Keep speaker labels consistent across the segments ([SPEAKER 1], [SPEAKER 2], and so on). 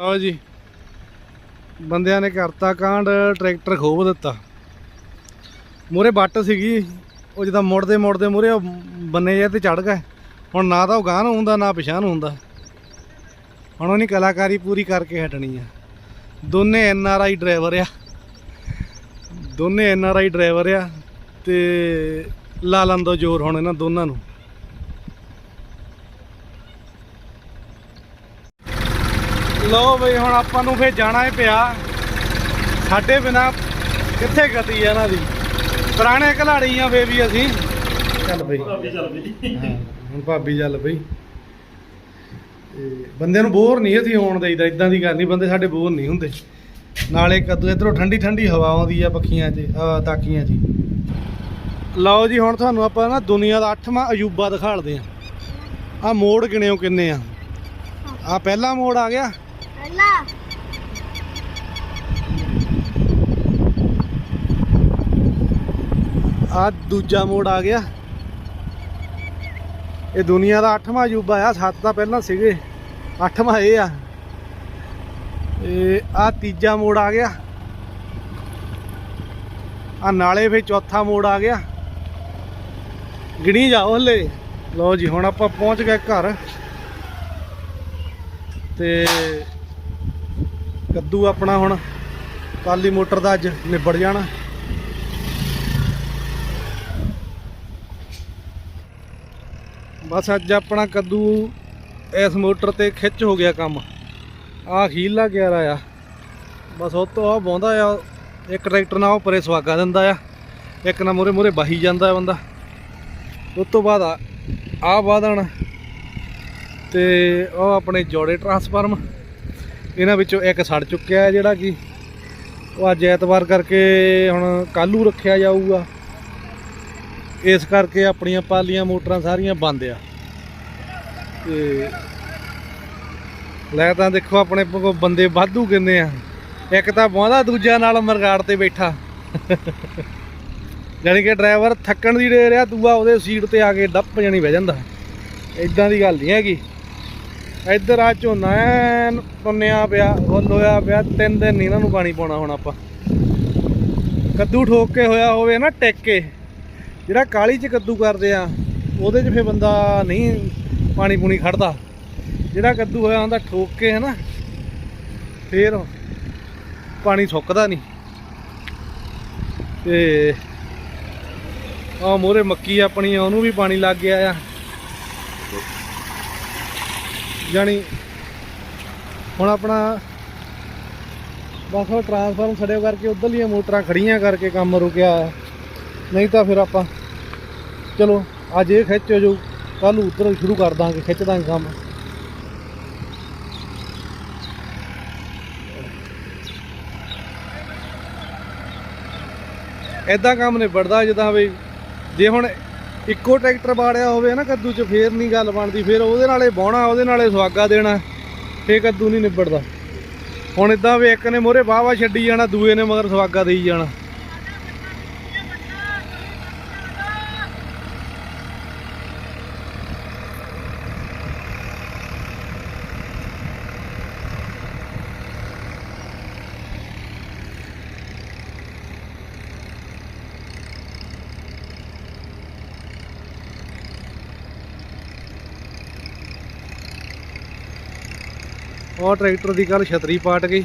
[SPEAKER 1] ਆਓ ਜੀ। ਬੰਦਿਆਂ ਨੇ ਕਰਤਾ ਕਾਂਡ, ਟਰੈਕਟਰ ਖੋਬ ਦਿੱਤਾ। ਮੂਰੇ ਬੱਟ ਸੀਗੀ, ਉਹ ਜਦੋਂ ਮੁੜਦੇ ਮੁੜਦੇ ਮੂਰੇ ਬੰਨੇ ਜੇ ਤੇ ਚੜ ਗਏ। ਹੁਣ ਨਾ ਤਾਂ ਉਹ ਗਾਂ ਨੂੰ ਹੁੰਦਾ, ਨਾ ਪਿਛਾਂ ਨੂੰ ਹੁੰਦਾ। ਹੁਣ ਉਹਨੇ ਕਲਾਕਾਰੀ ਪੂਰੀ ਕਰਕੇ ਹਟਣੀ ਆ। ਦੋਨੇ ਐਨ ਆਰ ਆਈ ਡਰਾਈਵਰ ਆ। ਦੋਨੇ ਐਨ ਆਰ ਆਈ ਡਰਾਈਵਰ ਆ ਤੇ ਲਾ ਲੰਦੋ ਜ਼ੋਰ ਹੁਣ ਇਹਨਾਂ ਦੋਨਾਂ ਨੂੰ। ਲੋ ਬਈ ਹੁਣ ਆਪਾਂ ਨੂੰ ਫੇਰ ਜਾਣਾ ਹੀ ਪਿਆ। ਸਾਡੇ ਬਿਨਾ ਕਿੱਥੇ ਗਤੀ ਆ ਇਹਨਾਂ ਦੀ? ਪੁਰਾਣੇ ਖਿਲਾੜੀ ਆ ਫੇ ਵੀ ਅਸੀਂ। ਚੱਲ ਬਈ।
[SPEAKER 2] ਪਈ
[SPEAKER 1] ਹਾਂ, ਹੁਣ ਭਾਬੀ ਚੱਲ ਪਈ ਬੰਦੇ ਨੂੰ ਬੋਰ ਨਹੀਂ ਅਸੀਂ ਹੋਣ ਦੇਈਦਾ ਇਦਾਂ ਦੀ ਗੱਲ ਨਹੀਂ ਬੰਦੇ ਸਾਡੇ ਬੋਰ ਨਹੀਂ ਹੁੰਦੇ। ਨਾਲੇ ਕਦੋਂ ਇਧਰੋਂ ਠੰਡੀ ਠੰਡੀ ਹਵਾ ਆਉਂਦੀ ਆ ਪੱਖੀਆਂ 'ਚ ਤਾਕੀਆਂ 'ਚ। ਲਓ ਜੀ ਹੁਣ ਤੁਹਾਨੂੰ ਆਪਾਂ ਨਾ ਦੁਨੀਆ ਦਾ 8ਵਾਂ ਅਜੂਬਾ ਦਿਖਾਲਦੇ ਆ। ਆ ਮੋੜ ਗਿਣਿਓ ਕਿੰਨੇ ਆ? ਆ ਪਹਿਲਾ ਮੋੜ ਆ ਗਿਆ।
[SPEAKER 3] ਅੱਲਾ
[SPEAKER 1] ਆ ਦੂਜਾ ਮੋੜ ਆ ਗਿਆ। ਇਹ ਦੁਨੀਆ ਦਾ 8ਵਾਂ ਅਜੂਬਾ ਆ, ਸੱਤ ਤਾਂ ਪਹਿਲਾਂ ਸੀਗੇ 8ਵਾਂ ਇਹ ਆ। ਇਹ ਆ ਤੀਜਾ ਮੋੜ ਆ ਗਿਆ। ਆ ਨਾਲੇ ਫੇ ਚੌਥਾ ਮੋੜ ਆ ਗਿਆ। ਗਿਣੀ ਜਾਓ ਹਲੇ। ਲਓ ਜੀ, ਹੁਣ ਆਪਾਂ ਪਹੁੰਚ ਗਏ ਘਰ। ਤੇ ਕੱਦੂ ਆਪਣਾ ਹੁਣ, ਕਾਲੀ ਮੋਟਰ ਦਾ ਅੱਜ ਨਿਬੜ ਜਾਣਾ। ਬਸ ਅੱਜ ਆਪਣਾ ਕੱਦੂ ਇਸ ਮੋਟਰ ਤੇ ਖਿੱਚ ਹੋ ਗਿਆ ਕੰਮ। ਆ ਖੀਲਾ ਗਿਆ ਆ ਬਸ ਉਹ ਤੋਂ ਆ ਬੌਂਦਾ ਆ, ਇੱਕ ਟਰੈਕਟਰ ਨਾਲ ਉਹ ਪਰੇ ਸਵਾਗਾ ਦਿੰਦਾ ਆ। ਇੱਕ ਨਾ ਮੂਰੇ ਮੂਰੇ ਬਾਹੀ ਜਾਂਦਾ ਬੰਦਾ। ਉਸ ਤੋਂ ਬਾਅਦ ਆ ਆ ਵਾਦਣ ਤੇ ਉਹ ਆਪਣੇ ਜੋੜੇ ਟਰਾਂਸਫਾਰਮ। ਇਹਨਾਂ ਵਿੱਚੋਂ ਇੱਕ ਸੜ ਚੁੱਕਿਆ ਹੈ ਜਿਹੜਾ ਕਿ ਉਹ ਅੱਜ ਐਤਵਾਰ ਕਰਕੇ ਹੁਣ ਕੱਲੂ ਰੱਖਿਆ ਜਾਊਗਾ। ਇਸ ਕਰਕੇ ਆਪਣੀਆਂ ਪਾਲੀਆਂ ਮੋਟਰਾਂ ਸਾਰੀਆਂ ਬੰਦ ਆ। ਤੇ ਲੈ ਤਾਂ ਦੇਖੋ ਆਪਣੇ ਕੋਲ ਬੰਦੇ ਵਾਧੂ ਕਿੰਨੇ ਆ। ਇੱਕ ਤਾਂ ਬਹੁੰਦਾ ਦੂਜਾ ਨਾਲ ਮਰਗਾੜ ਤੇ ਬੈਠਾ। ਜਾਣੀ ਕਿ ਡਰਾਈਵਰ ਥੱਕਣ ਦੀ ਡੇਰ ਆ, ਦੂਆ ਉਹਦੇ ਸੀਟ ਤੇ ਆ ਕੇ ਡੱਪ ਜਾਣੀ ਬਹਿ ਜਾਂਦਾ। ਇਦਾਂ ਦੀ ਗੱਲ ਨਹੀਂ ਹੈਗੀ। ਇੱਧਰ ਆ ਝੋਨਾ ਐਨ ਪੁੰਨਿਆ ਪਿਆ, ਫੁੱਲ ਹੋਇਆ ਪਿਆ, ਤਿੰਨ ਦਿਨ ਨਹੀਂ ਇਹਨਾਂ ਨੂੰ ਪਾਣੀ ਪਾਉਣਾ ਹੁਣ ਆਪਾਂ। ਕੱਦੂ ਠੋਕ ਕੇ ਹੋਇਆ ਹੋਵੇ ਨਾ ਟਿਕ ਕੇ ਜਿਹੜਾ ਕਾਲੀ ਚ ਕੱਦੂ ਕਰਦੇ ਆ, ਉਹਦੇ 'ਚ ਫੇ ਬੰਦਾ ਨਹੀਂ ਪਾਣੀ ਪੂਣੀ ਖੜਦਾ। ਜਿਹੜਾ ਕੱਦੂ ਹੋਇਆ ਹੁੰਦਾ ਠੋਕ ਕੇ ਹੈ ਨਾ ਫੇਰ ਪਾਣੀ ਸੁੱਕਦਾ ਨਹੀਂ ਤੇ ਆ ਮੋਰੇ ਮੱਕੀ ਆਪਣੀ ਆ, ਉਹਨੂੰ ਵੀ ਪਾਣੀ ਲੱਗ ਗਿਆ ਆ। ਜਾਣੀ ਹੁਣ ਆਪਣਾ ਬਸ ਉਹ ਟਰਾਂਸਫਾਰਮ ਛੜਿਓ ਕਰਕੇ ਉਧਰਲੀਆਂ ਮੋਟਰਾਂ ਖੜੀਆਂ ਕਰਕੇ ਕੰਮ ਰੁਕਿਆ ਨਹੀਂ ਤਾਂ ਫਿਰ ਆਪਾਂ ਚਲੋ ਅੱਜ ਇਹ ਖਿੱਚ ਜੋ ਜਾਊ ਕੱਲ ਨੂੰ ਉੱਧਰ ਸ਼ੁਰੂ ਕਰ ਦਾਂਗੇ, ਖਿੱਚ ਦਾਂਗੇ ਕੰਮ। ਐਦਾਂ ਕੰਮ ਨਿਬੜਦਾ ਜਿੱਦਾਂ ਵੀ ਜੇ ਹੁਣ ਇੱਕੋ ਟਰੈਕਟਰ ਬਾੜਿਆ ਹੋਵੇ ਨਾ ਕੱਦੂ 'ਚ, ਫੇਰ ਨਹੀਂ ਗੱਲ ਬਣਦੀ, ਫੇਰ ਉਹਦੇ ਨਾਲੇ ਬਾਉਣਾ ਉਹਦੇ ਨਾਲੇ ਸਵਾਗਾ ਦੇਣਾ, ਫੇਰ ਕੱਦੂ ਨਹੀਂ ਨਿਬੜਦਾ। ਹੁਣ ਇਦਾਂ ਵੀ ਇੱਕ ਨੇ ਮੋਰੇ ਵਾਹਵਾ ਛੱਡੀ ਜਾਣਾ, ਦੂਏ ਨੇ ਮਗਰ ਸਵਾਗਾ ਦੇਈ ਜਾਣਾ। ਉਹ ਟਰੈਕਟਰ ਦੀ ਕੱਲ ਛਤਰੀ ਪਾਟ ਗਈ।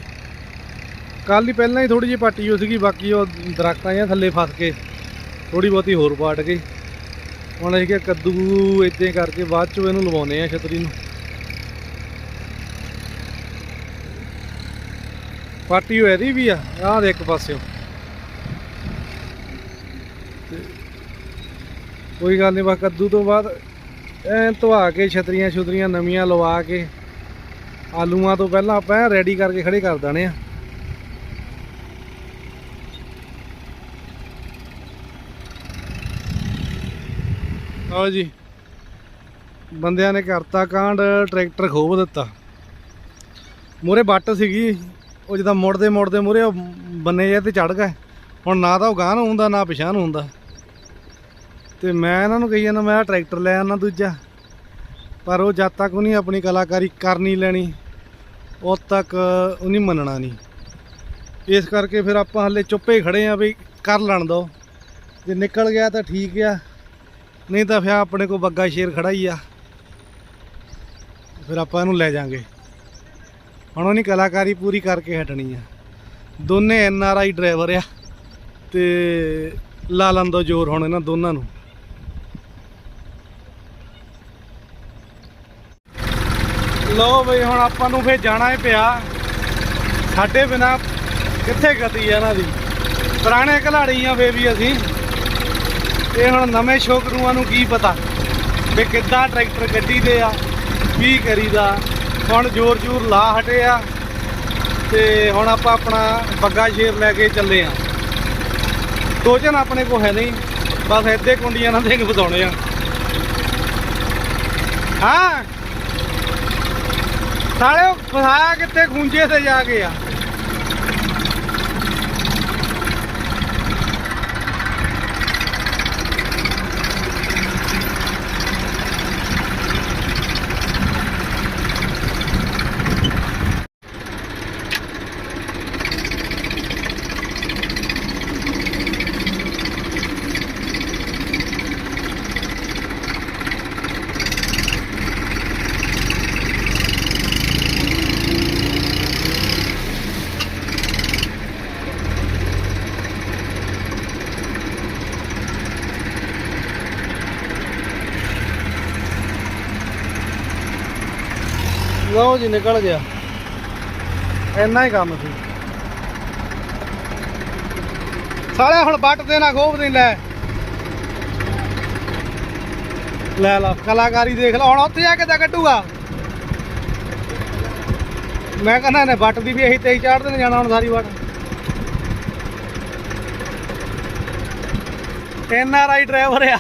[SPEAKER 1] ਕੱਲ ਹੀ ਪਹਿਲਾਂ ਹੀ ਥੋੜੀ ਜਿਹੀ ਪਾਟੀ ਹੋ ਸੀਗੀ, ਬਾਕੀ ਉਹ ਦਰਖਤਾਂ ਜਾਂ ਥੱਲੇ ਫਸ ਕੇ ਥੋੜੀ ਬਹੁਤੀ ਹੋਰ ਪਾਟ ਗਈ। ਹੁਣ ਅਸੀਂ ਕਿਹਾ ਕੱਦੂ ਇੱਦਾਂ ਕਰਕੇ ਬਾਅਦ 'ਚੋਂ ਇਹਨੂੰ ਲਵਾਉਨੇ ਆ ਛਤਰੀ ਨੂੰ। ਪਾਟੀ ਹੋਈ ਇਹਦੀ ਵੀ ਆ, ਆਹ ਦੇ ਇੱਕ ਪਾਸਿਓ। ਕੋਈ ਗੱਲ ਨਹੀਂ ਬਸ ਕੱਦੂ ਤੋਂ ਬਾਅਦ ਐਂ ਧਵਾ ਕੇ ਛਤਰੀਆਂ ਛੁਤਰੀਆਂ ਨਵੀਆਂ ਲਵਾ ਕੇ ਆਲੂਆਂ ਤੋਂ ਪਹਿਲਾਂ ਆਪਾਂ ਰੈਡੀ ਕਰਕੇ ਖੜੇ ਕਰ ਦੇਣੇ ਆ। ਆਓ ਜੀ। ਬੰਦਿਆਂ ਨੇ ਕਰਤਾ ਕਾਂਡ, ਟਰੈਕਟਰ ਖੋਬ ਦਿੱਤਾ। ਮੂਰੇ ਬੱਟ ਸੀਗੀ। ਉਹ ਜਦੋਂ ਮੁੜਦੇ ਮੁੜਦੇ ਮੂਰੇ ਬੰਨੇ ਜੇ ਤੇ ਚੜ ਗਏ। ਹੁਣ ਨਾ ਤਾਂ ਉਹ ਗਾਂ ਨੂੰ ਹੁੰਦਾ, ਨਾ ਪਿਛਾਂ ਨੂੰ ਹੁੰਦਾ। ਤੇ ਮੈਂ ਇਹਨਾਂ ਨੂੰ ਕਹੀ ਜਾਂਦਾ, ਮੈਂ ਟਰੈਕਟਰ ਲੈ ਆਣਾ ਦੂਜਾ। ਪਰ ਉਹ ਜਦ ਤੱਕ ਉਹਨੇ ਆਪਣੀ ਕਲਾਕਾਰੀ ਕਰ ਨਹੀਂ ਲੈਣੀ। ਉਦ ਤੱਕ ਉਹਨੇ ਮੰਨਣਾ ਨਹੀਂ। ਇਸ ਕਰਕੇ ਫਿਰ ਆਪਾਂ ਹਲੇ ਚੁੱਪੇ ਖੜੇ ਆ ਵੀ ਕਰ ਲੈਣ ਦੋ ਜੇ ਨਿਕਲ ਗਿਆ ਤਾਂ ਠੀਕ ਆ। ਨਹੀਂ ਤਾਂ ਫਿਰ ਆਪਣੇ ਕੋਲ ਬੱਗਾ ਸ਼ੇਰ ਖੜਾ ਹੀ ਆ। ਫਿਰ ਆਪਾਂ ਇਹਨੂੰ ਲੈ ਜਾਾਂਗੇ। ਹੁਣ ਉਹਨੀ ਕਲਾਕਾਰੀ ਪੂਰੀ ਕਰਕੇ ਹਟਣੀ ਆ। ਦੋਨੇ ਐਨ ਆਰ ਆਈ ਡਰਾਈਵਰ ਆ ਤੇ ਲਾ ਲੰਦੋ ਜ਼ੋਰ ਹੁਣ ਇਹਨਾਂ ਦੋਨਾਂ ਨੂੰ। ਲੋ ਬਈ, ਹੁਣ ਆਪਾਂ ਨੂੰ ਫੇਰ ਜਾਣਾ ਹੀ ਪਿਆ। ਸਾਡੇ ਬਿਨਾ ਕਿੱਥੇ ਗਤੀ ਆ ਇਹਨਾਂ ਦੀ? ਪੁਰਾਣੇ ਖਿਲਾੜੀ ਆ ਫੇ ਵੀ ਅਸੀਂ। ਇਹ ਹੁਣ ਨਵੇਂ ਸ਼ੌਕਰੂਆਂ ਨੂੰ ਕੀ ਪਤਾ ਵੀ ਕਿੱਦਾਂ ਟਰੈਕਟਰ ਗੱਡੀ ਦੇ ਆ, ਕੀ ਕਰੀਦਾ। ਹੁਣ ਜ਼ੋਰ ਜ਼ੋਰ ਲਾ ਹਟੇ ਆ ਤੇ ਹੁਣ ਆਪਾਂ ਆਪਣਾ ਬੱਗਾ ਸ਼ੇਰ ਲੈ ਕੇ ਚੱਲੇ ਆ। ਟੋਚਨ ਆਪਣੇ ਕੋਲ ਹੈ ਨਹੀਂ, ਬਸ ਇੱਦੇ ਕੁੰਡੀਆਂ ਨਾਲ ਦੇਖ ਵਧਾਉਣੇ ਆ। ਹਾਂ? ਸਾਲੇ ਉਹ ਫਸਾਇਆ ਕਿੱਥੇ ਖੁੰਝੇ ਤੇ ਜਾ ਕੇ ਆ। ਲਓ ਜੀ ਨਿਕਲ ਗਿਆ। ਇੰਨਾ ਹੀ ਕੰਮ ਸੀ। ਸਾਲੇ ਹੁਣ ਬੱਟ ਦੇ ਨਾ ਖੋਬ ਦੇ ਲੈ। ਲੈ ਲਾ, ਕਲਾਕਾਰੀ ਦੇਖ ਲਾ, ਹੁਣ ਉੱਥੇ ਜਾ ਕੇ ਤਾਂ ਕੱਢੂਗਾ। ਮੈਂ ਕਹਿੰਦਾ ਨੇ ਬੱਟ ਦੀ ਵੀ ਇਹੀ ਤੇਈ ਚਾੜਦੇ ਨੇ ਜਾਣਾ ਹੁਣ ਸਾਰੀ but N R I driver ਆ।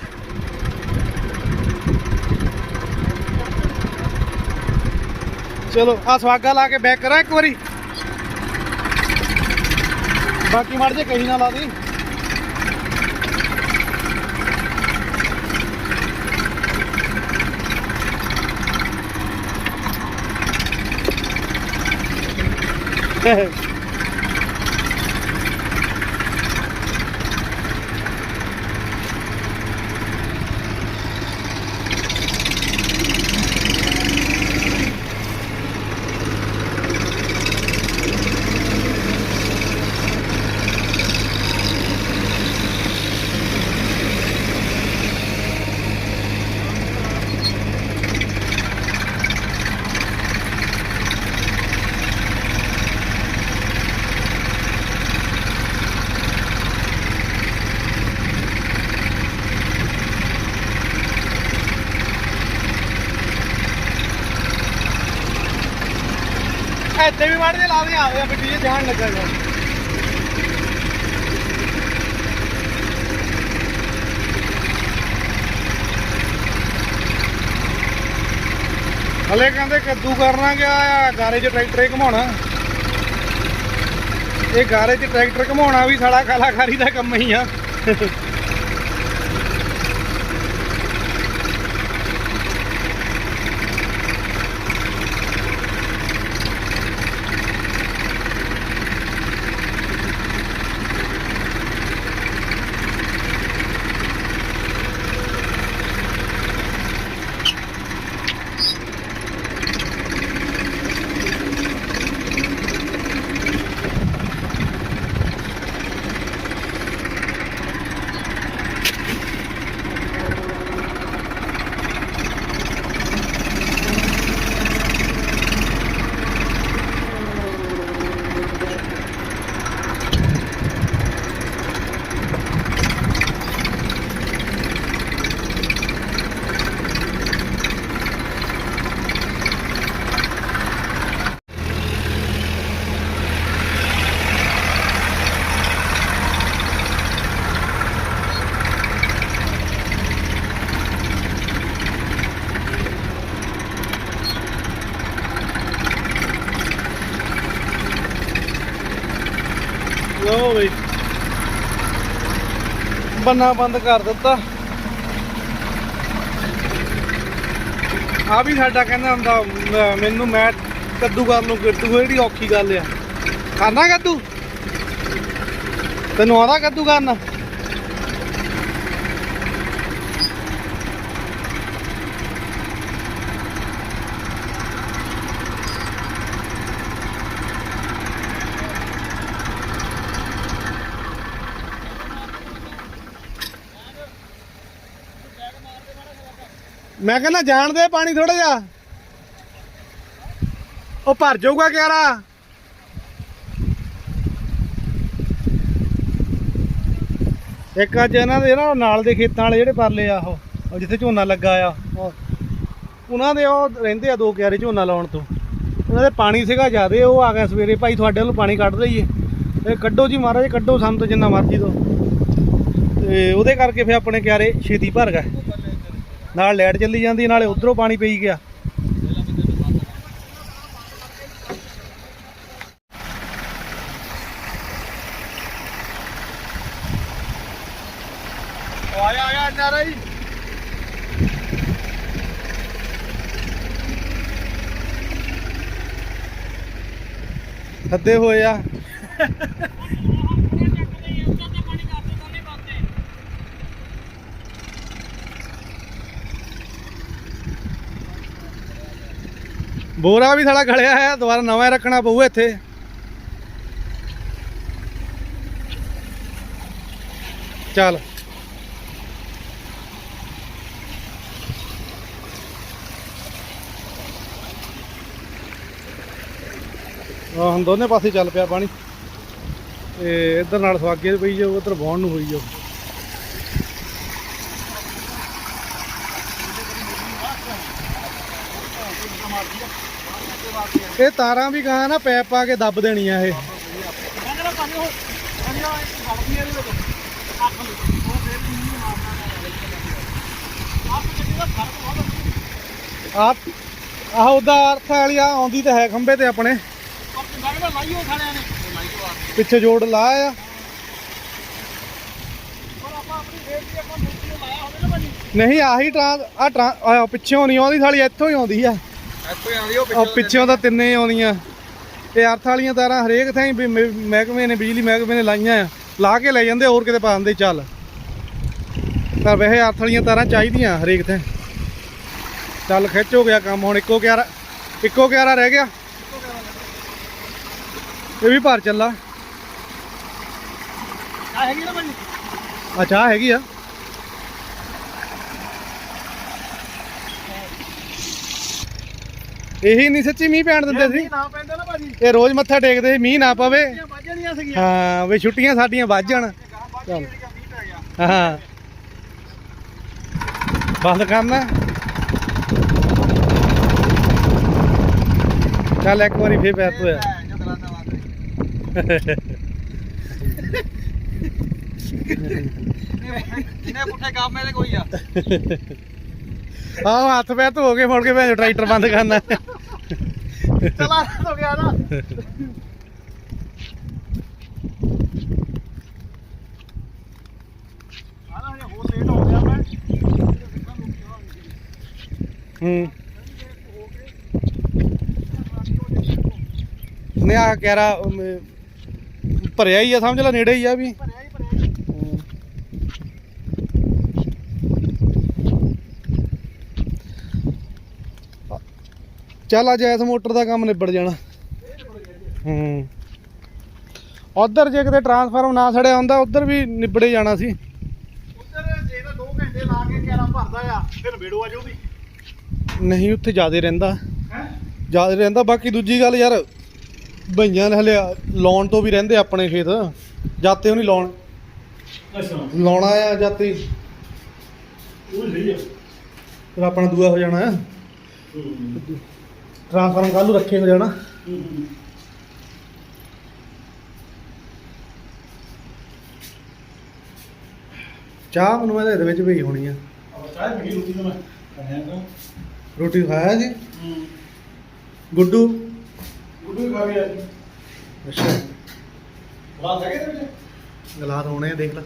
[SPEAKER 1] ਚਲੋ ਆ ਸਵਾਗਾ ਲਾ ਕੇ ਬੈਕ ਕਰਾਂ ਇੱਕ ਵਾਰੀ ਬਾਕੀ ਮੜ ਜੇ ਕਹੀ ਨਾ ਲਾ ਦੀ ਇੱਥੇ ਵੀ ਮੜ ਜੇ ਲਾ ਆ ਗੱਡੀ ਜਾਣ ਲੱਗਾ ਜਾ। ਹਲੇ ਕਹਿੰਦੇ ਕੱਦੂ ਕਰਨਾ ਗਿਆ ਆ ਗਾਰੇ 'ਚ ਟਰੈਕਟਰ ਹੀ ਘਮਾਉਣਾ। ਇਹ ਗਾਰੇ 'ਚ ਟਰੈਕਟਰ ਘਮਾਉਣਾ ਵੀ ਸਾਡਾ ਕਲਾਕਾਰੀ ਦਾ ਕੰਮ ਹੀ ਆ ਲੋ ਬਈ ਬੰਨਾ ਬੰਦ ਕਰ ਦਿੱਤਾ। ਆ ਵੀ ਸਾਡਾ ਕਹਿੰਦਾ ਹੁੰਦਾ ਮੈਨੂੰ ਮੈਂ ਕੱਦੂ ਕਰਨ ਨੂੰ ਕੱਦੂ ਜਿਹੜੀ ਔਖੀ ਗੱਲ ਆ। ਕਰਨਾ ਕੱਦੂ? ਤੈਨੂੰ ਆਉਂਦਾ ਕੱਦੂ ਕਰਨ? ਮੈਂ ਕਹਿੰਦਾ ਜਾਣ ਦੇ ਪਾਣੀ ਥੋੜਾ ਜਿਹਾ। ਉਹ ਭਰ ਜਾਊਗਾ ਕਿਆਰਾ। ਇੱਕ ਅੱਜ ਇਹਨਾਂ ਦੇ ਨਾ ਨਾਲ ਦੇ ਖੇਤਾਂ ਵਾਲੇ ਜਿਹੜੇ ਪਰਲੇ ਆ ਉਹ ਜਿੱਥੇ ਝੋਨਾ ਲੱਗਾ ਆ, ਉਹ ਉਹਨਾਂ ਦੇ ਉਹ ਰਹਿੰਦੇ ਆ ਦੋ ਕਿਆਰੇ ਝੋਨਾ ਲਾਉਣ ਤੋਂ। ਉਹਨਾਂ ਦੇ ਪਾਣੀ ਸੀਗਾ ਜ਼ਿਆਦੇ, ਉਹ ਆ ਗਿਆ ਸਵੇਰੇ, ਭਾਈ ਤੁਹਾਡੇ ਵੱਲੋਂ ਪਾਣੀ ਕੱਢ ਦਈਏ ਇਹ ਕੱਢੋ ਜੀ ਮਹਾਰਾਜ, ਕੱਢੋ ਸਾਨੂੰ ਤਾਂ ਜਿੰਨਾ ਮਰਜ਼ੀ ਦੋ ਤੇ ਉਹਦੇ ਕਰਕੇ ਫਿਰ ਆਪਣੇ ਕਿਆਰੇ ਛੇਤੀ ਭਰ ਗਏ। ਨਾਲ ਲਾਈਟ ਚੱਲੀ ਜਾਂਦੀ ਨਾਲੇ ਉਧਰੋਂ ਪਾਣੀ ਪਈ ਗਿਆ। ਆਇਆ ਨਾਰਾ ਹੋਏ ਆ। ਬੋਰਾ ਵੀ ਸਾਡਾ ਗਲਿਆ ਹੈ ਦੁਬਾਰਾ ਨਵਾਂ ਰੱਖਣਾ ਪਊ ਇੱਥੇ। ਚੱਲ। ਹੁਣ ਦੋਨੇ ਪਾਸੇ ਚੱਲ ਪਿਆ ਪਾਣੀ। ਤੇ ਇੱਧਰ ਨਾਲ ਸਵਾਗੇ ਪਈ ਜਾਊ, ਉੱਧਰ ਵਾਉਣ ਨੂੰ ਹੋਈ ਜਾਊ। ਇਹ ਤਾਰਾਂ ਵੀ ਗਾਂ ਨਾ ਪੈਪ ਪਾ ਕੇ ਦੱਬ ਦੇਣੀਆਂ ਇਹ। ਆਪ ਆਹ ਉਹਦਾ ਅਰਥ ਵਾਲੀ ਆ ਆਉਂਦੀ ਤਾਂ ਹੈ ਖੰਬੇ ਤੇ ਆਪਣੇ। ਪਿੱਛੇ ਜੋੜ ਲਾਇਆ। ਆ ਨਹੀਂ ਆਹੀ ਟਰਾਂ ਆ ਟਰਾਂ ਪਿੱਛੋਂ ਨਹੀਂ ਆਉਂਦੀ ਸਾਲੀ ਇੱਥੋਂ ਹੀ ਆਉਂਦੀ ਆ।
[SPEAKER 2] ਇੱਥੇ ਆਉਂਦੀ ਉਹ
[SPEAKER 1] ਪਿੱਛੋਂ ਤਾਂ ਤਿੰਨੇ ਹੀ ਆਉਂਦੀਆਂ ਇਹ ਅਰਥ ਵਾਲੀਆਂ ਤਾਰਾਂ ਹਰੇਕ ਥਾਂ ਹੀ ਮਹਿਕਮੇ ਨੇ ਬਿਜਲੀ ਮਹਿਕਮੇ ਨੇ ਲਾਈਆਂ ਆ। ਲਾ ਕੇ ਲੈ ਜਾਂਦੇ ਹੋਰ ਕਿਤੇ ਪਾ ਦਿੰਦੇ ਚੱਲ। ਪਰ ਵੈਸੇ ਅਰਥ ਵਾਲੀਆਂ ਤਾਰਾਂ ਚਾਹੀਦੀਆਂ ਹਰੇਕ ਥਾਂ ਚੱਲ ਖਿੱਚ ਹੋ ਗਿਆ ਕੰਮ ਹੁਣ ਇੱਕੋ ਕਿਆਰਾ ਇੱਕੋ ਕਿਆਰਾ ਰਹਿ ਗਿਆ। ਇਹ ਵੀ ਭਰ ਚੱਲਾ।
[SPEAKER 2] ਆ ਹੈਗੀ ਨਾ ਭਾਜੀ?
[SPEAKER 1] ਅੱਛਾ ਹੈਗੀ ਆ। ਇਹੀ ਨਹੀਂ ਸੱਚੀ ਮੀਂਹ ਪੈਣ ਦਿੰਦੇ ਸੀ।
[SPEAKER 2] ਨਾ ਪੈਂਦਾ ਨਾ ਭਾਜੀ।
[SPEAKER 1] ਇਹ ਰੋਜ਼ ਮੱਥਾ ਟੇਕਦੇ ਸੀ ਮੀਂਹ ਨਾ ਪਵੇ। ਹਾਂ ਵੀ ਛੁੱਟੀਆਂ ਸਾਡੀਆਂ ਵੱਜ ਜਾਣ।
[SPEAKER 2] ਪੈ
[SPEAKER 1] ਹਾਂ। ਬੰਦ ਕਰਨਾ। ਚੱਲ ਇੱਕ ਵਾਰੀ ਫੇਰ ਪੈਰ ਧੋਇਆ
[SPEAKER 2] ਇਹਨੇ ਪੁੱਠੇ ਕੰਮ ਇਹਦੇ ਕੋਈ ਆ।
[SPEAKER 1] ਆਹ ਹੱਥ ਪੈਰ ਧੋ ਕੇ ਮੁੜ ਕੇ ਭੈਣ ਟਰੈਕਟਰ ਬੰਦ ਕਰਨਾ।
[SPEAKER 2] ਚਲਾ ਹੋ। ਗਿਆ ਨਾ
[SPEAKER 1] ਨੇ ਆ ਕਹਿਰਾ ਭਰਿਆ ਹੀ ਆ, ਸਮਝ ਲੈ, ਨੇੜੇ ਹੀ ਆ ਵੀ।
[SPEAKER 2] ਭਰਿਆ ਹੀ ਭਰਿਆ ਹੀ।
[SPEAKER 1] ਚੱਲ ਅੱਜ ਐਸ ਮੋਟਰ ਦਾ ਕੰਮ ਨਿਬੜ ਜਾਣਾ। ਹੂੰ। ਉਧਰ ਜੇ ਕਿਤੇ ਟਰਾਂਸਫਾਰਮ ਨਾ ਸੜਿਆ ਹੁੰਦਾ ਉਧਰ ਵੀ ਨਿਬੜੇ ਜਾਣਾ ਸੀ।
[SPEAKER 2] ਉੱਧਰ ਜੇ ਤਾਂ 2 ਘੰਟੇ ਲਾ ਕੇ ਕੈਰਾ ਭਰਦਾ ਆ ਫਿਰ ਵੇੜੋ ਆ ਜੋ ਵੀ
[SPEAKER 1] ਨਹੀਂ ਉੱਥੇ ਜ਼ਿਆਦੇ ਰਹਿੰਦਾ।
[SPEAKER 2] ਹੈ?
[SPEAKER 1] ਜ਼ਿਆਦੇ ਰਹਿੰਦਾ ਬਾਕੀ ਦੂਜੀ ਗੱਲ ਯਾਰ ਭਈਆਂ ਨੇ ਹਲੇ ਲਾਉਣ ਤੋਂ ਵੀ ਰਹਿੰਦੇ ਆਪਣੇ ਖੇਤ। ਜਾਤੇ ਉਹ ਨਹੀਂ ਲਾਉਣ।
[SPEAKER 2] ਅੱਛਾ।
[SPEAKER 1] ਲਾਉਣਾ ਆ ਜਾਤੇ।
[SPEAKER 2] ਉਹ ਸਹੀ ਆ।
[SPEAKER 1] ਫਿਰ ਆਪਣਾ ਦੂਆ ਹੋ ਜਾਣਾ। ਟਰਾਂਸਫਾਰਮ ਕੱਲ੍ਹ ਨੂੰ ਰੱਖੇ ਹੋ ਜਾਣਾ। ਚਾਹ ਮੈਨੂੰ ਇਹਦੇ ਵਿੱਚ ਪਈ ਹੋਣੀ ਆ।
[SPEAKER 2] ਚਾਹ ਰੋਟੀ ਤਾਂ ਮੈਂ ਖਾਇਆ
[SPEAKER 1] ਰੋਟੀ ਖਾਇਆ ਜੀ ਗੁੱਡੂ।
[SPEAKER 2] ਗੁੱਡੂ ਖਾ ਗਿਆ ਜੀ।
[SPEAKER 1] ਅੱਛਾ।
[SPEAKER 2] ਬਾਤ ਹੈਗੇ ਤੇ ਵਿੱਚ?
[SPEAKER 1] ਗਲਾਸ ਹੋਣੇ ਆ ਦੇਖ ਲੈ।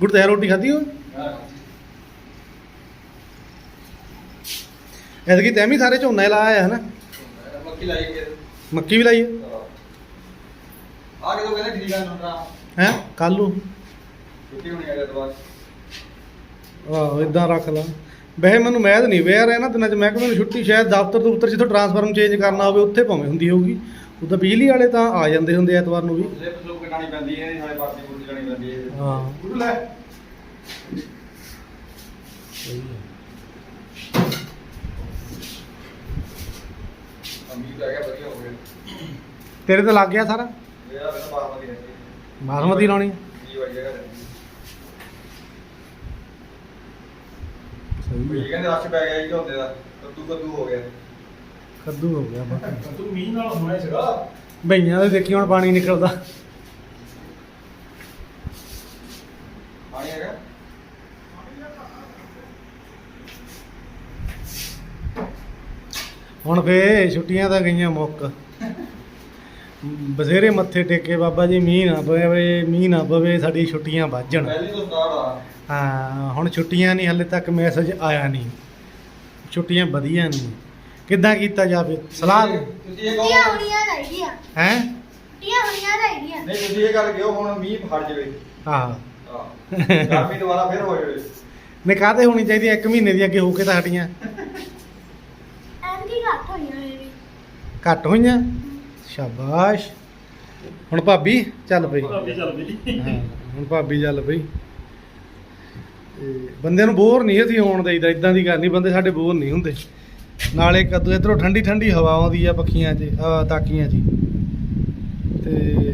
[SPEAKER 1] ਗੁੱਡ ਤੇ ਰੋਟੀ ਖਾਧੀ ਹੋ। ਐਤਕੀ ਤੈਂ ਵੀ ਸਾਰੇ ਝੋਨਾ ਹੀ ਲਾਇਆ ਹੈ ਨਾ
[SPEAKER 3] ਮੱਕੀ ਲਾਈ ਕੇ
[SPEAKER 1] ਮੱਕੀ ਵੀ ਲਾਈ ਹੈ?
[SPEAKER 3] ਆ ਕੇ ਤੋਂ ਕਹਿੰਦੇ ਠੀਕ ਆ ਨੰਬਰਾ
[SPEAKER 1] ਹੈ? ਕੱਲ ਨੂੰ।
[SPEAKER 3] ਛੁੱਟੀ ਹੋਣੀ ਆ ਦੁਬਾਰਾ
[SPEAKER 1] ਆਹੋ ਇਦਾਂ ਰੱਖ ਲਾ। ਵੈਸੇ ਮੈਨੂੰ ਮੈਦ ਨਹੀਂ ਵੇ ਯਾਰ ਇਹਨਾਂ ਦਿਨਾਂ 'ਚ ਮੈਂ ਕਿਹਾ ਮੈਨੂੰ ਛੁੱਟੀ ਸ਼ਾਇਦ ਦਫ਼ਤਰ ਦਫ਼ਤਰ ਜਿੱਥੋਂ ਟਰਾਂਸਫਾਰਮ ਚੇਂਜ ਕਰਨਾ ਹੋਵੇ ਉੱਥੇ ਭਾਵੇਂ ਹੁੰਦੀ ਹੋਊਗੀ। ਉਦਾਂ ਬਿਜਲੀ ਵਾਲੇ ਤਾਂ ਆ ਜਾਂਦੇ ਹੁੰਦੇ ਐਤਵਾਰ ਨੂੰ ਵੀ।
[SPEAKER 3] ਸਲਿੱਪ ਸਲੂਪ ਕਟਾਣੀ ਪੈਂਦੀ ਹੈ ਸਾਰੇ ਪਾਸੇ ਗੁੱਡੀ ਜਾਣੀ ਪੈਂਦੀ ਹੈ।
[SPEAKER 1] ਹਾਂ।
[SPEAKER 3] ਲੈ। ਅਮੀਰ ਆ ਗਿਆ ਵਧੀਆ ਹੋ ਗਿਆ।
[SPEAKER 1] ਤੇਰੇ ਤੇ ਲੱਗ ਗਿਆ ਸਾਰਾ?
[SPEAKER 3] ਮੇਰਾ ਮੈਨੂੰ ਬਾਸਮਤੀ ਹੈ
[SPEAKER 1] ਬਾਸਮਤੀ ਲਾਉਣੀ? ਹੈ
[SPEAKER 3] ਜੀ ਵਾਲੀ ਜਗ੍ਹਾ ਰਹਿੰਦੀ
[SPEAKER 1] ਸਹੀ
[SPEAKER 3] ਇਹ ਕਹਿੰਦੇ ਰਸ਼ ਪੈ ਗਿਆ ਜੀ ਝੋਨੇ ਦਾ। ਕੱਦੂ ਕੱਦੂ ਹੋ ਗਿਆ।
[SPEAKER 1] ਕੱਦੂ ਹੋ ਗਿਆ। ਬਾਕੀ
[SPEAKER 2] ਤੂੰ ਮੀਂਹ ਨਾਲ ਹੋਣਾ ਸੀਗਾ।
[SPEAKER 1] ਬਈਆਂ ਦੇ ਦੇਖੀ ਹੁਣ ਪਾਣੀ ਨਿਕਲਦਾ
[SPEAKER 3] ਪਾਣੀ ਹੈਗਾ
[SPEAKER 1] ਹੁਣ ਫੇ ਛੁੱਟੀਆਂ ਤਾਂ ਗਈਆਂ ਮੁੱਕ। ਬਸੇਰੇ ਮੱਥੇ ਟੇਕੇ ਬਾਬਾ ਜੀ ਮੀਂਹ ਨਾ ਪਵੇ ਮੀਂਹ ਨਾ ਪਵੇ ਸਾਡੀ ਛੁੱਟੀਆਂ ਵੱਜਣ
[SPEAKER 3] ਪਹਿਲੀ ਤੋਂ ਸਟਾਰਟ ਆ।
[SPEAKER 1] ਹਾਂ ਹੁਣ ਛੁੱਟੀਆਂ ਨਹੀਂ ਹਲੇ ਤੱਕ ਮੈਸੇਜ ਆਇਆ ਨਹੀਂ। ਛੁੱਟੀਆਂ ਵਧੀਆ ਨਹੀਂ। ਕਿੱਦਾਂ ਕੀਤਾ ਜਾਵੇ? ਸਲਾਹ
[SPEAKER 3] ਤੁਸੀਂ ਇਹ ਕਹੋ।
[SPEAKER 4] ਹੋਣੀਆਂ ਚਾਹੀਦੀਆਂ
[SPEAKER 1] ਹੈ?
[SPEAKER 4] ਟੀਆਂ ਹੋਣੀਆਂ ਚਾਹੀਦੀਆਂ
[SPEAKER 3] ਨਹੀਂ ਤੁਸੀਂ ਇਹ ਗੱਲ ਕਿਹੋ ਹੁਣ ਮੀਂਹ ਹਟ ਜਾਵੇ।
[SPEAKER 1] ਹਾਂ।
[SPEAKER 3] ਹਾਂ। ਗਰਮੀ ਦੁਬਾਰਾ ਫਿਰ ਹੋ ਜਾਵੇ।
[SPEAKER 1] ਨੇ ਕਾਹਤੇ ਹੋਣੀ ਚਾਹੀਦੀ ਇੱਕ ਮਹੀਨੇ ਦੀ ਅੱਗੇ ਹੋ ਕੇ ਤਾਂ ਹਟੀਆਂ
[SPEAKER 4] ਐਂਦੀ ਘੱਟ ਹੋਈਆਂ ਨੇ ਵੀ
[SPEAKER 1] ਘੱਟ ਹੋਈਆਂ। ਸ਼ਾਬਾਸ਼। ਹੁਣ ਭਾਬੀ ਚੱਲ ਪਈ
[SPEAKER 2] ਅੱਗੇ ਚੱਲ ਬਈ।
[SPEAKER 1] ਹਾਂ, ਹੁਣ ਭਾਬੀ ਚੱਲ ਪਈ ਤੇ ਬੰਦਿਆਂ ਨੂੰ ਬੋਰ ਨਹੀਂ ਅਸੀਂ ਹੋਣ ਦੇਈਦਾ ਇਦਾਂ ਦੀ ਗੱਲ ਨਹੀਂ ਬੰਦੇ ਸਾਡੇ ਬੋਰ ਨਹੀਂ ਹੁੰਦੇ। ਨਾਲੇ ਕਦੋਂ ਇਧਰੋਂ ਠੰਡੀ ਠੰਡੀ ਹਵਾ ਆਉਂਦੀ ਆ ਪੱਖੀਆਂ 'ਚ ਆ ਤਾਕੀਆਂ 'ਚ। ਤੇ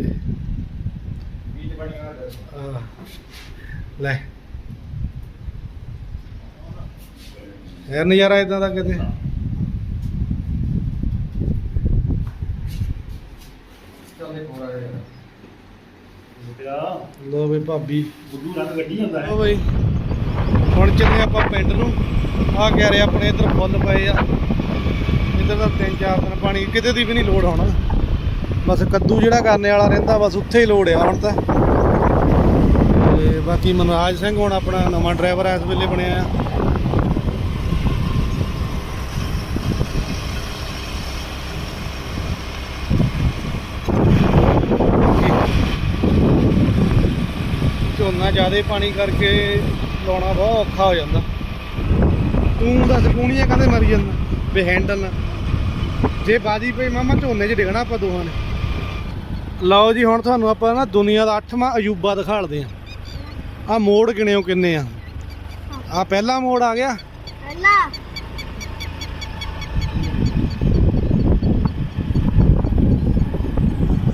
[SPEAKER 1] ਲੈ। ਯਾਰ ਨਜ਼ਾਰਾ ਇਦਾਂ ਦਾ ਕਿਤੇ?
[SPEAKER 2] ਤੇਰਾ
[SPEAKER 1] ਲੋ ਵੀ ਭਾਬੀ।
[SPEAKER 2] ਬੁੱਧੂ ਰੰਗ ਗੱਡੀ ਹੁੰਦਾ
[SPEAKER 1] ਓ ਬਈ ਹੁਣ ਚੱਲੇ ਆਪਾਂ ਪਿੰਡ ਨੂੰ। ਆ ਕਹਿ ਰਹੇ ਆਪਣੇ ਇੱਧਰ ਫੁੱਲ ਪਏ ਆ। ਇੱਧਰ ਤਾਂ ਤਿੰਨ ਚਾਰ ਦਿਨ ਪਾਣੀ ਕਿਤੇ ਦੀ ਵੀ ਨਹੀਂ ਲੋੜ ਹੁਣ। ਬਸ ਕੱਦੂ ਜਿਹੜਾ ਕਰਨੇ ਵਾਲਾ ਰਹਿੰਦਾ ਬਸ ਉੱਥੇ ਹੀ ਲੋੜ ਆ ਹੁਣ ਤਾਂ। ਤੇ ਬਾਕੀ ਮਨਰਾਜ ਸਿੰਘ ਹੁਣ ਆਪਣਾ ਨਵਾਂ ਡਰਾਈਵਰ ਇਸ ਵੇਲੇ ਬਣਿਆ ਆ ਝੋਨਾ ਜ਼ਿਆਦੇ ਪਾਣੀ ਕਰਕੇ ਲਾਉਣਾ ਬਹੁਤ ਔਖਾ ਹੋ ਜਾਂਦਾ। ਤੂੰ ਦੱਸ ਕੂਣੀਆਂ ਕਹਿੰਦੇ ਮਰੀ ਜਾਂਦਾ ਵੀ ਹੈਂਡਲ ਜੇ ਬਾਜੀ ਪਈ ਮਾਮਾ ਝੋਨੇ 'ਚ ਡਿੱਗਣਾ ਆਪਾਂ ਦੋਹਾਂ ਨੇ। ਲਓ ਜੀ ਹੁਣ ਤੁਹਾਨੂੰ ਆਪਾਂ ਨਾ ਦੁਨੀਆ ਦਾ 8ਵਾਂ ਅਜੂਬਾ ਦਿਖਾੜਦੇ ਆ ਆ ਮੋੜ ਗਿਣਿਓ ਕਿੰਨੇ ਆ? ਆ ਪਹਿਲਾ ਮੋੜ ਆ ਗਿਆ।
[SPEAKER 4] ਪਹਿਲਾ।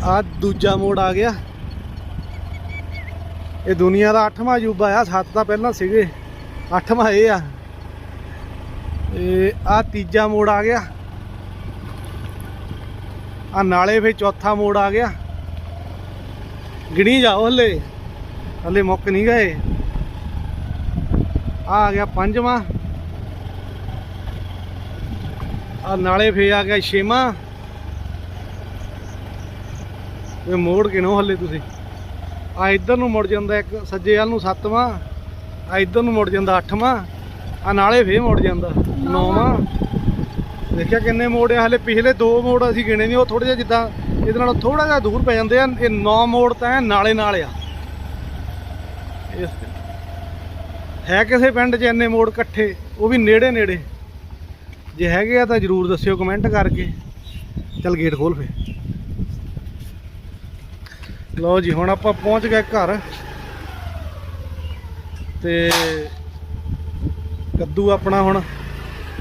[SPEAKER 1] ਆ ਦੂਜਾ ਮੋੜ ਆ ਗਿਆ। ਇਹ ਦੁਨੀਆ ਦਾ 8ਵਾਂ ਅਜੂਬਾ ਆ, ਸੱਤ ਤਾਂ ਪਹਿਲਾਂ ਸੀਗੇ 8ਵਾਂ ਇਹ ਆ। ਇਹ ਆ ਤੀਜਾ ਮੋੜ ਆ ਗਿਆ। ਆ ਨਾਲੇ ਫੇ ਚੌਥਾ ਮੋੜ ਆ ਗਿਆ। ਗਿਣੀ ਜਾਓ ਹਲੇ ਹਲੇ ਮੁੱਕ ਨਹੀਂ ਗਏ। ਆ ਆ ਗਿਆ ਪੰਜਵਾਂ। ਆ ਨਾਲੇ ਫੇ ਆ ਗਿਆ ਛੇਵਾਂ। ਇਹ ਮੋੜ ਕਿਨੋ ਹੱਲੇ ਤੁਸੀਂ। ਆ ਇੱਧਰ ਨੂੰ ਮੁੜ ਜਾਂਦਾ ਇੱਕ ਸੱਜੇ ਵੱਲ ਨੂੰ ਸੱਤਵਾਂ, ਆ ਇੱਧਰ ਨੂੰ ਮੁੜ ਜਾਂਦਾ ਅੱਠਵਾਂ, ਆ ਨਾਲੇ ਫੇਰ ਮੁੜ ਜਾਂਦਾ ਨੌਵਾਂ। ਦੇਖਿਆ ਕਿੰਨੇ ਮੋੜ ਆ, ਹਲੇ ਪਿਛਲੇ ਦੋ ਮੋੜ ਅਸੀਂ ਗਿਣੇ ਨਹੀਂ ਉਹ ਥੋੜੇ ਜਿਹਾ ਜਿੱਦਾਂ ਇਹਦੇ ਨਾਲੋਂ ਥੋੜਾ ਜਿਹਾ ਦੂਰ ਪੈ ਜਾਂਦੇ ਆ, ਇਹ ਨੌ ਮੋੜ ਤਾਂ ਐਨ ਨਾਲੇ ਨਾਲ ਆ। ਇਸ ਹੈ ਕਿਸੇ ਪਿੰਡ 'ਚ ਇੰਨੇ ਮੋੜ ਇਕੱਠੇ, ਉਹ ਵੀ ਨੇੜੇ ਨੇੜੇ। ਜੇ ਹੈਗੇ ਆ ਤਾਂ ਜਰੂਰ ਦੱਸਿਓ, ਕਮੈਂਟ ਕਰਕੇ। ਚੱਲ ਗੇਟ ਖੋਲ ਫੇ ਲਓ ਜੀ, ਹੁਣ ਆਪਾਂ ਪਹੁੰਚ ਗਏ ਘਰ। ਤੇ ਕੱਦੂ ਆਪਣਾ ਹੁਣ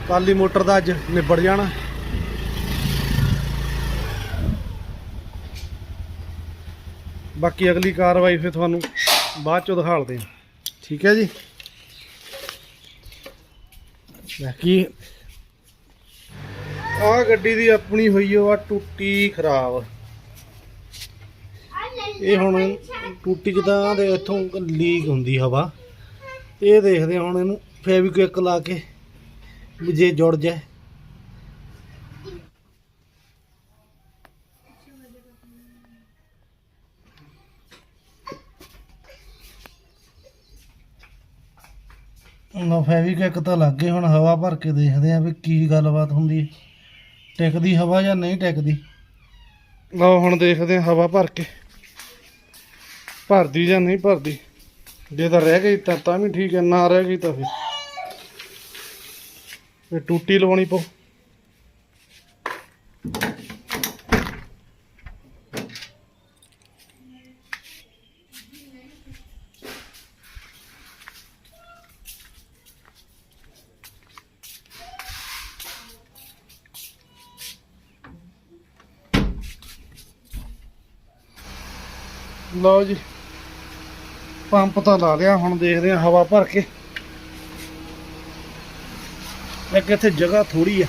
[SPEAKER 1] ਕਾਲੀ ਮੋਟਰ ਦਾ ਅੱਜ ਨਿਬੜ ਜਾਣਾ। ਬਾਕੀ ਅਗਲੀ ਕਾਰਵਾਈ ਫਿਰ ਤੁਹਾਨੂੰ ਬਾਅਦ ਚੋਂ ਦਿਖਾਲਦੇ ਹਾਂ ਠੀਕ ਹੈ ਜੀ? ਬਾਕੀ ਆ ਗੱਡੀ ਦੀ ਆਪਣੀ ਹੋਈ ਉਹ ਆ ਟੁੱਟੀ ਖਰਾਬ। ਇਹ ਹੁਣ ਟੂਟੀ ਜਿੱਦਾਂ ਦੇ ਇੱਥੋਂ ਲੀਕ ਹੁੰਦੀ ਹਵਾ। ਇਹ ਦੇਖਦੇ ਹਾਂ ਹੁਣ ਇਹਨੂੰ ਫੇਵਿਕਵਿਕ ਲਾ ਕੇ ਵੀ ਜੇ ਜੁੜ ਜਾਏ। ਲੋ ਫੈਵਿਕ ਤਾਂ ਲੱਗ ਗਏ ਹੁਣ ਹਵਾ ਭਰ ਕੇ ਦੇਖਦੇ ਆ ਵੀ ਕੀ ਗੱਲਬਾਤ ਹੁੰਦੀ ਹੈ। ਟਿਕਦੀ ਹਵਾ ਜਾਂ ਨਹੀਂ ਟਿਕਦੀ? ਲਓ ਹੁਣ ਦੇਖਦੇ ਆ ਹਵਾ ਭਰ ਕੇ। ਭਰਦੀ ਜਾਂ ਨਹੀਂ ਭਰਦੀ? ਜੇ ਤਾਂ ਰਹਿ ਗਈ ਤਾਂ ਤਾਂ ਵੀ ਠੀਕ ਹੈ, ਨਾ ਰਹਿ ਗਈ ਤਾਂ ਫਿਰ। ਇਹ ਟੂਟੀ ਲਵਾਉਣੀ ਪਊ। ਲਓ ਜੀ। ਪੰਪ ਤਾਂ ਲਾ ਲਿਆ, ਹੁਣ ਦੇਖਦੇ ਆ ਹਵਾ ਭਰ ਕੇ। ਇੱਕ ਇੱਥੇ ਜਗ੍ਹਾ ਥੋੜੀ ਆ।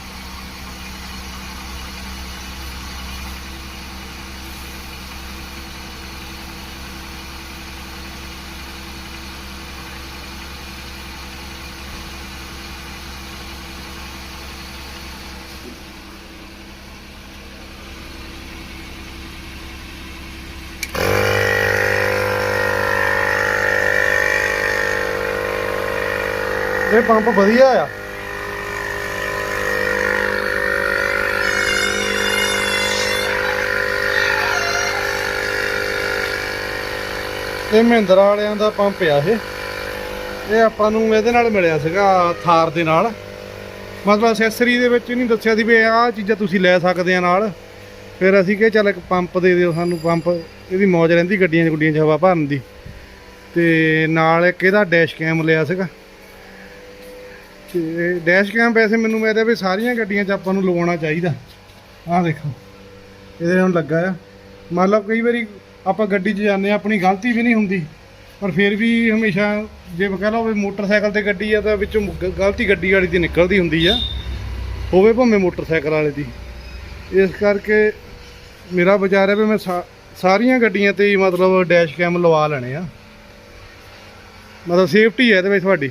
[SPEAKER 1] ਇਹ ਪੰਪ ਵਧੀਆ ਆ। ਇਹ ਮਹਿੰਦਰਾ ਵਾਲਿਆਂ ਦਾ ਪੰਪ ਆ ਇਹ। ਇਹ ਆਪਾਂ ਨੂੰ ਇਹਦੇ ਨਾਲ ਮਿਲਿਆ ਸੀਗਾ ਥਾਰ ਦੇ ਨਾਲ। ਮਤਲਬ ਅਸੈਸਰੀ ਦੇ ਵਿੱਚ ਨਹੀਂ ਦੱਸਿਆ ਸੀ ਵੀ ਆਹ ਚੀਜ਼ਾਂ ਤੁਸੀਂ ਲੈ ਸਕਦੇ ਆ ਨਾਲ। ਫਿਰ ਅਸੀਂ ਕਿਹਾ ਚੱਲ ਇੱਕ ਪੰਪ ਦੇ ਦਿਓ ਸਾਨੂੰ ਪੰਪ। ਇਹਦੀ ਮੌਜ ਰਹਿੰਦੀ ਗੱਡੀਆਂ 'ਚ ਗੁੱਡੀਆਂ 'ਚ ਹਵਾ ਭਰਨ ਦੀ। ਤੇ ਨਾਲ ਇੱਕ ਇਹਦਾ ਡੈਸ਼ ਕੈਮ ਲਿਆ ਸੀਗਾ। ਤੇ ਡੈਸ਼ ਕੈਮ ਵੈਸੇ ਮੈਨੂੰ ਮੈਂ ਤਾਂ ਵੀ ਸਾਰੀਆਂ ਗੱਡੀਆਂ 'ਚ ਆਪਾਂ ਨੂੰ ਲਵਾਉਣਾ ਚਾਹੀਦਾ। ਆਹ ਦੇਖੋ, ਇਹਦੇ ਹੁਣ ਲੱਗਾ ਆ। ਮੰਨ ਲਓ ਕਈ ਵਾਰੀ ਆਪਾਂ ਗੱਡੀ 'ਚ ਜਾਂਦੇ ਆ, ਆਪਣੀ ਗਲਤੀ ਵੀ ਨਹੀਂ ਹੁੰਦੀ, ਪਰ ਫਿਰ ਵੀ ਹਮੇਸ਼ਾ ਜੇ ਕਹਿ ਲਓ ਵੀ ਮੋਟਰਸਾਈਕਲ ਤੇ ਗੱਡੀ ਆ ਤਾਂ ਵਿੱਚੋਂ ਗ- ਗਲਤੀ ਗੱਡੀ ਵਾਲੀ ਦੀ ਨਿਕਲਦੀ ਹੁੰਦੀ ਆ। ਹੋਵੇ ਭਾਵੇਂ ਮੋਟਰਸਾਈਕਲ ਵਾਲੇ ਦੀ। ਇਸ ਕਰਕੇ ਮੇਰਾ ਵਿਚਾਰ ਹੈ ਵੀ ਮੈਂ ਸਾ- ਸਾਰੀਆਂ ਗੱਡੀਆਂ ਤੇ ਮਤਲਬ ਡੈਸ਼ ਕੈਮ ਲਵਾ ਲੈਣੇ ਆ। ਮਤਲਬ ਸੇਫਟੀ ਹੈ ਇਹਦੇ ਵਿੱਚ ਤੁਹਾਡੀ।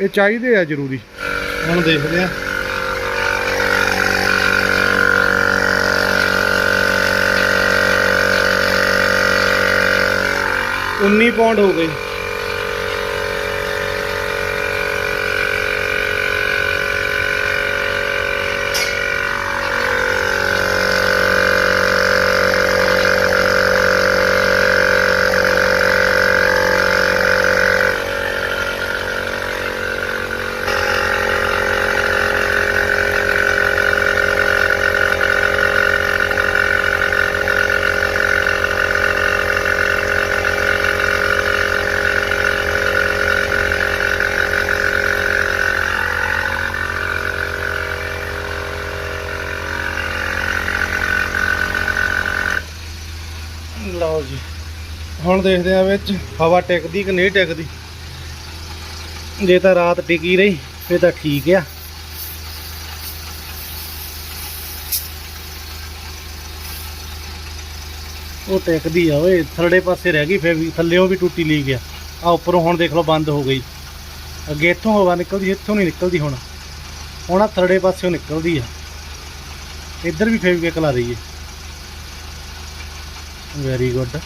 [SPEAKER 1] ਇਹ ਚਾਹੀਦੇ ਆ ਜ਼ਰੂਰੀ। ਹੁਣ ਦੇਖਦੇ ਆ। ਉੱਨੀ ਪੌਂਡ ਹੋ ਗਏ ਲਓ ਜੀ ਹੁਣ ਦੇਖਦੇ ਆ ਵਿੱਚ ਹਵਾ ਟਿਕਦੀ ਕਿ ਨਹੀਂ ਟਿਕਦੀ। ਜੇ ਤਾਂ ਰਾਤ ਟਿਕੀ ਰਹੀ ਫੇ ਤਾਂ ਠੀਕ ਆ। ਉਹ ਟਿਕਦੀ ਆ ਓਏ ਥੱਲੇ ਪਾਸੇ ਰਹਿ ਗਈ, ਫੇਰ ਵੀ ਥੱਲੇੋਂ ਵੀ ਟੁੱਟੀ ਲਈ ਗਿਆ। ਆ ਉੱਪਰੋਂ ਹੁਣ ਦੇਖ ਲਓ ਬੰਦ ਹੋ ਗਈ। ਅੱਗੇ ਇੱਥੋਂ ਹਵਾ ਨਿਕਲਦੀ, ਇੱਥੋਂ ਨਹੀਂ ਨਿਕਲਦੀ ਹੁਣ। ਹੁਣ ਆ ਥੱਲੇ ਪਾਸਿਓਂ ਨਿਕਲਦੀ ਆ। ਇੱਧਰ ਵੀ ਫੇਵਿਕ ਲਾ ਰਹੀ ਹੈ ਵੈਰੀ ਗੁੱਡ